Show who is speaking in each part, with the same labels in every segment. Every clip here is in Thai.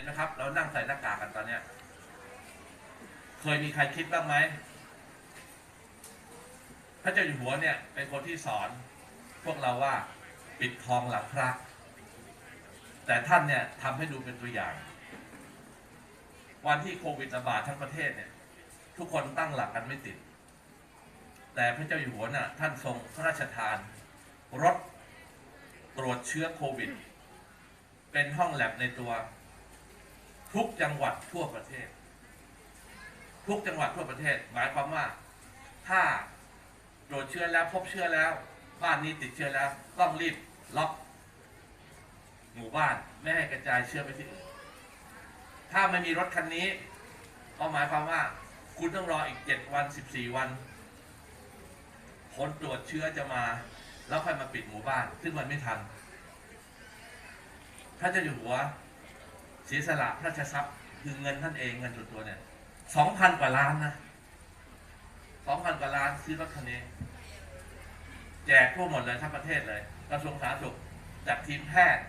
Speaker 1: ห็นไหมครับ เรานั่งใส่หน้ากากกันตอนเนี้ย เคยมีใครคิดบ้างไหมพระเจ้าอยู่หัวเนี่ย เป็นคนที่สอน พวกเราว่าปิดทองหลังพระ แต่ท่านเนี่ยทำให้ดูเป็นตัวอย่าง วันที่โควิดระบาดทั้งประเทศเนี่ย ทุกคนตั้งหลักกันไม่ติด แต่พระเจ้าอยู่หัวน่ะท่านทรงพระราชทาน รถตรวจเชื้อโควิด เป็นห้องแลบในตัว ทุกจังหวัดทั่วประเทศ ทุกจังหวัดทั่วประเทศ หมายความว่า ถ้าตรวจเชื้อแล้วพบเชื้อแล้ว บ้านนี้ติดเชื้อแล้ว ต้องรีบล็อกหมู่บ้านไม่ให้กระจายเชื้อไปที่อื่นถ้าไม่มีรถคันนี้ ก็หมายความว่า คุณต้องรออีก7วัน14วันผลตรวจเชื้อจะมา แล้วค่อยมาปิดหมู่บ้าน ซึ่งมันไม่ทันถ้าเจะอยู่หัว สียสละพระราชทรัพย์คือเงินท่านเองเงินส่วนตัวเนี่ยสองพันกว่าล้านนะสองพันกว่าล้านซื้อรถคันนี้แจกทั่วหมดเลยทั้งประเทศเลยกระทรวงสาธารณสุขจากทีมแพทย์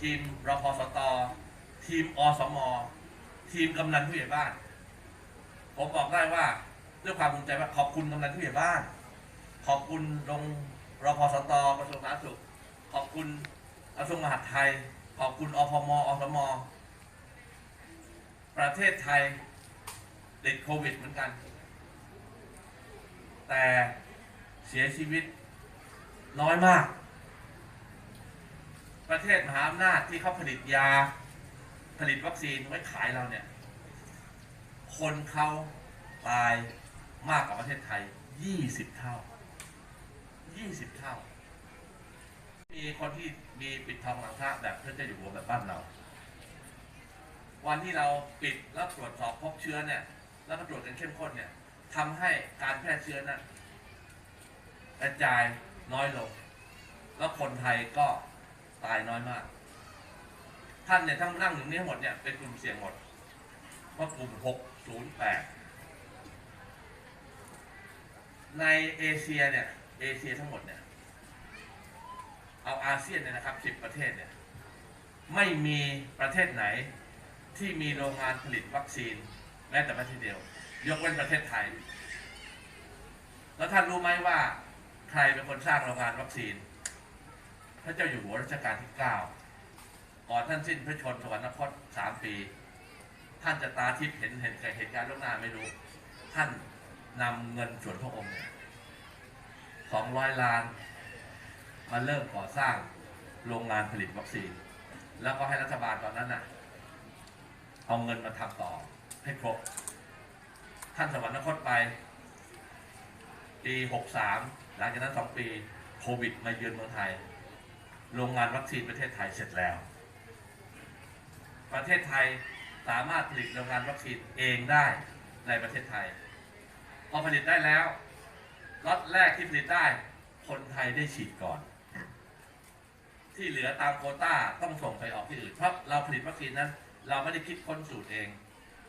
Speaker 1: ทีมรพสต ทีมอสม ทีมกำนันผู้ใหญ่บ้าน ผมบอกได้ว่าด้วยความภูมิใจว่าขอบคุณกำนันผู้ใหญ่บ้าน ขอบคุณโรงรพสตกระทรวงสาธารณสุข ขอบคุณกระทรวงมหาดไทย ขอบคุณอพมอสม ประเทศไทยติดโควิดเหมือนกัน แต่เสียชีวิตน้อยมาก ประเทศมหาอำนาจที่เขาผลิตยา ผลิตวัคซีนไว้ขายเราเนี่ย คนเขาตายมากกว่าประเทศไทย 20 เท่า 20 เท่า มีคนที่มีปิดทองหลังพระแบบเพื่อจะอยู่หัวแบบบ้านเรา วันที่เราปิดแล้วตรวจสอบพบเชื้อเนี่ย แล้วก็ตรวจกันเข้มข้นเนี่ยทำให้การแพร่เชื้อนั้นกระจายน้อยลง แล้วคนไทยก็ตายน้อยมาก ท่านเนี่ยทั้งนั่งอยู่นี่หมดเนี่ยเป็นกลุ่มเสี่ยงหมดเพราะกลุ่ม 608 ในเอเชียเนี่ย เอเชียทั้งหมดเนี่ย เอาอาเซียนเนี่ยนะครับ10ประเทศเนี่ยไม่มีประเทศไหนที่มีโรงงานผลิตวัคซีนแม้แต่ประเทศเดียว ยกเว้นประเทศไทย แล้วท่านรู้ไหมว่าใครเป็นคนสร้างโรงงานวัคซีน พระเจ้าอยู่หัวรัชกาลที่ 9 ก่อนท่านสิ้นพระชนม์สวรรคตสามปี ท่านจะตาทิพย์เห็นเห็นเหตุการณ์ล่วงหน้าไม่รู้ ท่านนำเงินส่วนพระองค์สองร้อยล้าน มาเริ่มก่อสร้างโรงงานผลิตวัคซีน แล้วก็ให้รัฐบาลตอนนั้นน่ะเอาเงินมาทำต่อให้ครบ ท่านสวรรคตไปปีหกสามหลังจากนั้นสองปีโควิดมาเยือนเมืองไทย โรงงานวัคซีนประเทศไทยเสร็จแล้ว ประเทศไทยสามารถผลิตโรงงานวัคซีนเองได้ในประเทศไทย พอผลิตได้แล้วล็อตแรกที่ผลิตได้ คนไทยได้ฉีดก่อน ที่เหลือตามโควต้าต้องส่งไปออกที่อื่นเพราะเราผลิตวัคซีนนั้น เราไม่ได้คิดค้นสูตรเอง